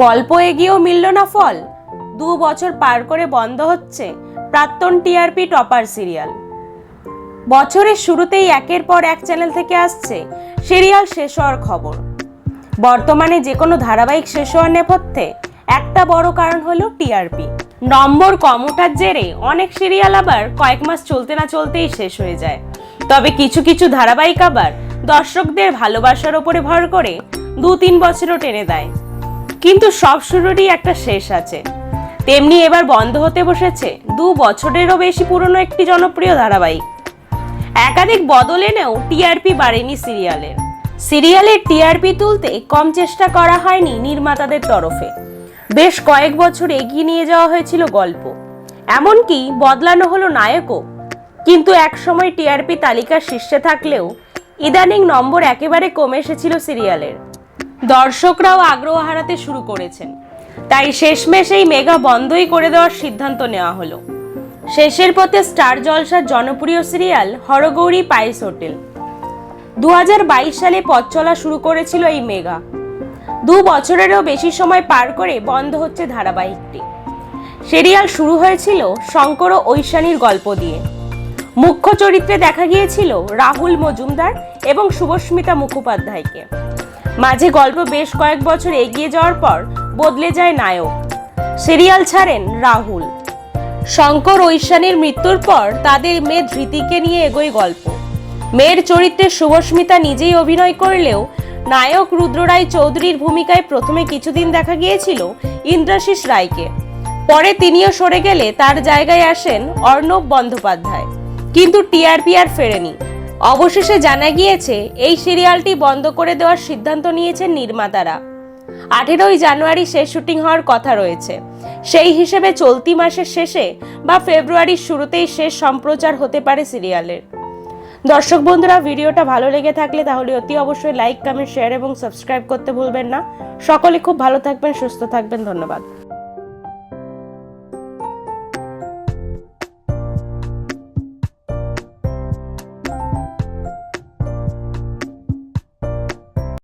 গল্প এগিয়েও মিলল না ফল। দু বছর পার করে বন্ধ হচ্ছে প্রাক্তন টিআরপি টপার সিরিয়াল। বছরের শুরুতেই একের পর এক চ্যানেল থেকে আসছে সিরিয়াল শেষ হওয়ার খবর। বর্তমানে যে কোনো ধারাবাহিক শেষ হওয়ার নেপথ্যে একটা বড় কারণ হলো টিআরপি। নম্বর কম ওঠার জেরে অনেক সিরিয়াল আবার কয়েক মাস চলতে না চলতেই শেষ হয়ে যায়। তবে কিছু কিছু ধারাবাহিক আবার দর্শকদের ভালোবাসার ওপরে ভর করে দু তিন বছরও টেনে দেয়। কিন্তু সব শুরুরই একটা শেষ আছে। তেমনি এবার বন্ধ হতে বসেছে দু বছরেরও বেশি পুরনো একটি জনপ্রিয় ধারাবাহিক। একাধিক বদল এনেও টিআরপি বাড়েনি সিরিয়ালের। সিরিয়ালের টিআরপি তুলতে কম চেষ্টা করা হয়নি নির্মাতাদের তরফে। বেশ কয়েক বছর এগিয়ে নিয়ে যাওয়া হয়েছিল গল্প। এমনকি বদলানো হলো নায়কও। কিন্তু একসময় টিআরপি তালিকার শীর্ষে থাকলেও ইদানিং নম্বর একেবারে কমে এসেছিল সিরিয়ালের। দর্শকরাও আগ্রহ হারাতে শুরু করেছেন। তাই শেষমেশ এই মেগা বন্ধই করে দেওয়ার সিদ্ধান্ত নেওয়া হলো। শেষের পথে স্টার জলসার জনপ্রিয় সিরিয়াল হরগৌরী পাইস হোটেল। দু হাজার বাইশ সালে পথ চলা শুরু করেছিল এই মেগা। দু বছরেরও বেশি সময় পার করে বন্ধ হচ্ছে ধারাবাহিকটি। সিরিয়াল শুরু হয়েছিল শঙ্কর ও ঐশানীর গল্প দিয়ে। মুখ্য চরিত্রে দেখা গিয়েছিল রাহুল মজুমদার এবং শুভস্মিতা মুখোপাধ্যায়কে। মাঝে গল্প বেশ কয়েক বছর এগিয়ে যাওয়ার পর বদলে যায় নায়ক। সিরিয়াল ছাড়েন রাহুল। শঙ্কর ঐশানীর মৃত্যুর পর তাদের মেয়ে ধৃতিকে নিয়ে এগোয় গল্প। মেয়ের চরিত্রে শুভস্মিতা নিজেই অভিনয় করলেও নায়ক রুদ্ররায় চৌধুরীর ভূমিকায় প্রথমে কিছুদিন দেখা গিয়েছিল ইন্দ্রাশিস রায়কে। পরে তিনিও সরে গেলে তার জায়গায় আসেন অর্ণব বন্দ্যোপাধ্যায়। কিন্তু টিআরপি আর ফেরেনি। অবশেষে জানা গিয়েছে, এই সিরিয়ালটি বন্ধ করে দেওয়ার সিদ্ধান্ত নিয়েছেন নির্মাতারা। আঠেরোই জানুয়ারি শেষ শুটিং হওয়ার কথা রয়েছে। সেই হিসেবে চলতি মাসের শেষে বা ফেব্রুয়ারির শুরুতেই শেষ সম্প্রচার হতে পারে সিরিয়ালের। দর্শক বন্ধুরা, ভিডিওটা ভালো লেগে থাকলে তাহলে অতি অবশ্যই লাইক, কমেন্ট, শেয়ার এবং সাবস্ক্রাইব করতে ভুলবেন না। সকলে খুব ভালো থাকবেন, সুস্থ থাকবেন, ধন্যবাদ।